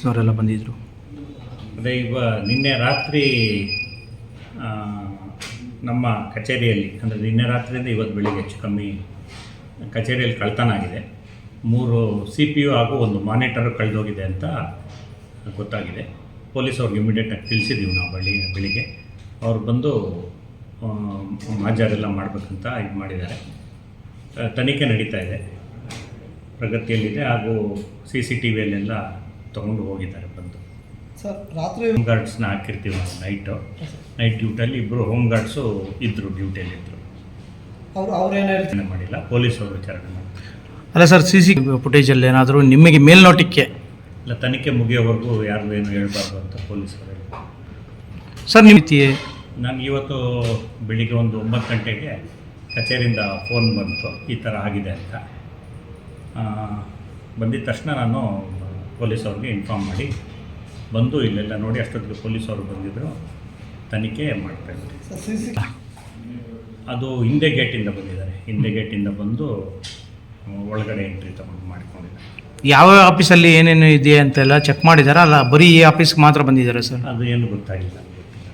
ಪೊಲೀಸ್ನವರೆಲ್ಲ ಬಂದಿದ್ದರು ಅದೇ ಈಗ ನಿನ್ನೆ ರಾತ್ರಿ ನಮ್ಮ ಕಚೇರಿಯಲ್ಲಿ, ಅಂದರೆ ನಿನ್ನೆ ರಾತ್ರಿಯಿಂದ ಇವತ್ತು ಬೆಳಿಗ್ಗೆ ಹೆಚ್ಚು ಕಮ್ಮಿ ಕಚೇರಿಯಲ್ಲಿ ಕಳ್ತನ ಆಗಿದೆ ಮೂರು ಸಿ ಪಿ ಯು ಹಾಗೂ ಒಂದು ಮಾನಿಟರ್ ಕಳೆದೋಗಿದೆ ಅಂತ ಗೊತ್ತಾಗಿದೆ. ಪೊಲೀಸ್ ಅವ್ರಿಗೆ ಇಮಿಡಿಯೇಟಾಗಿ ತಿಳಿಸಿದ್ದೀವಿ ನಾವು ಬಳ್ಳಿ ಬೆಳಿಗ್ಗೆ. ಅವ್ರು ಬಂದು ಮಾಜಾರೆಲ್ಲ ಮಾಡಬೇಕಂತ ಇದು ಮಾಡಿದ್ದಾರೆ. ತನಿಖೆ ನಡೀತಾ ಇದೆ. ಪ್ರಗತಿಯಲ್ಲಿದೆ ಹಾಗೂ ಸಿ ಸಿ ಟಿ ವಿಯಲ್ಲೆಲ್ಲ ತೊಗೊಂಡು ಹೋಗಿದ್ದಾರೆ ಬಂದು. ಸರ್ ರಾತ್ರಿ ಹೋಮ್ ಗಾರ್ಡ್ಸ್ನ ಹಾಕಿರ್ತೀವಿ ನಾವು ನೈಟು ನೈಟ್ ಡ್ಯೂಟಲ್ಲಿ ಇಬ್ಬರು ಹೋಮ್ ಗಾರ್ಡ್ಸು ಇದ್ದರು ಡ್ಯೂಟಿಯಲ್ಲಿ ಇದ್ದರು ಅವರು ಅವ್ರೇನು ವಿಚಾರಣೆ ಮಾಡಿಲ್ಲ ಪೊಲೀಸರು ವಿಚಾರಣೆ ಮಾಡಿ ಅಲ್ಲ ಸರ್ ಸಿ ಸಿ ಫುಟೇಜಲ್ಲಿ ಏನಾದರೂ ನಿಮಗೆ ಮೇಲ್ನೋಟಕ್ಕೆ ಇಲ್ಲ ತನಿಖೆ ಮುಗಿಯೋವರೆಗೂ ಯಾರಿಗೂ ಏನು ಹೇಳ್ಬಾರ್ದು ಅಂತ ಪೊಲೀಸರು ಹೇಳಿದ್ರು ಸರ್ ನಿಮ್ಮ ರೀತಿ ನಾನು ಇವತ್ತು ಬೆಳಿಗ್ಗೆ ಒಂದು ಒಂಬತ್ತು ಗಂಟೆಗೆ ಕಚೇರಿಯಿಂದ ಫೋನ್ ಬಂತು ಈ ಥರ ಆಗಿದೆ ಅಂತ. ಆ, ಬಂದಿದ ತಕ್ಷಣ ನಾನು ಪೊಲೀಸ್ ಅವ್ರಿಗೆ ಇನ್ಫಾರ್ಮ್ ಮಾಡಿ ಬಂದು ಇಲ್ಲೆಲ್ಲ ನೋಡಿ ಅಷ್ಟೊತ್ತಿಗೆ ಪೊಲೀಸ್ ಅವರು ಬಂದಿದ್ದರು ತನಿಖೆ ಮಾಡ್ತಾ ಇದ್ದಾರೆ. ಅದು ಹಿಂದೆ ಗೇಟಿಂದ ಬಂದಿದ್ದಾರೆ. ಹಿಂದೆ ಗೇಟಿಂದ ಬಂದು ಒಳಗಡೆ ಎಂಟ್ರಿ ತಗೊಂಡು ಮಾಡಿಕೊಂಡಿದ್ದಾರೆ. ಯಾವ ಆಫೀಸಲ್ಲಿ ಏನೇನು ಇದೆ ಅಂತೆಲ್ಲ ಚೆಕ್ ಮಾಡಿದಾರಾ? ಅಲ್ಲ ಬರೀ ಈ ಆಫೀಸ್ಗೆ ಮಾತ್ರ ಬಂದಿದ್ದಾರೆ ಸರ್? ಅದು ಏನು ಗೊತ್ತಾಗಿಲ್ಲ ಗೊತ್ತಿಲ್ಲ.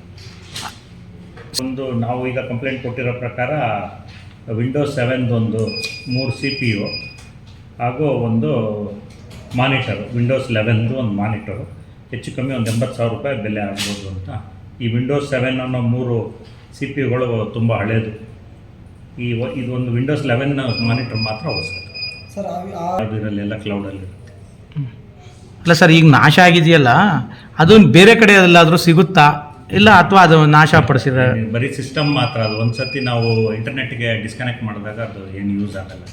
ಒಂದು ನಾವು ಈಗ ಕಂಪ್ಲೇಂಟ್ ಕೊಟ್ಟಿರೋ ಪ್ರಕಾರ ವಿಂಡೋಸ್ ಸೆವೆನ್ದೊಂದು ಮೂರು ಸಿ ಪಿ ಯು ಹಾಗೂ ಒಂದು ಮಾನಿಟರು ವಿಂಡೋಸ್ ಲೆವೆನ್ದು ಒಂದು ಮಾನಿಟರು ಹೆಚ್ಚು ಕಮ್ಮಿ ಒಂದು ಎಂಬತ್ತು ಸಾವಿರ ರೂಪಾಯಿ ಬೆಲೆ ಆಗ್ಬೋದು ಅಂತ. ಈ ವಿಂಡೋಸ್ ಸೆವೆನ್ ಅನ್ನೋ ಮೂರು ಸಿ ಪಿ ಯುಗಳು ತುಂಬ ಹಳೇದು. ಈ ಇದು ಒಂದು ವಿಂಡೋಸ್ ಲೆವೆನ್ ಮಾನಿಟರ್ ಮಾತ್ರ ಹೊಸ ಸರ್ ಆ- ಎಲ್ಲ ಅದು ಇದರಲ್ಲೆಲ್ಲ ಕ್ಲೌಡಲ್ಲಿ ಅಲ್ಲ ಸರ್ ಈಗ ನಾಶ ಆಗಿದೆಯಲ್ಲ ಅದು ಬೇರೆ ಕಡೆ ಎಲ್ಲಾದರೂ ಸಿಗುತ್ತಾ? ಇಲ್ಲ ಅಥವಾ ಅದು ನಾಶ ಪಡಿಸಿದ್ರೆ? ಬರೀ ಸಿಸ್ಟಮ್ ಮಾತ್ರ ಅದು ಒಂದು ಸತಿ ನಾವು ಇಂಟರ್ನೆಟ್ಗೆ ಡಿಸ್ಕನೆಕ್ಟ್ ಮಾಡಿದಾಗ ಅದು ಏನು ಯೂಸ್ ಆಗಲ್ಲ.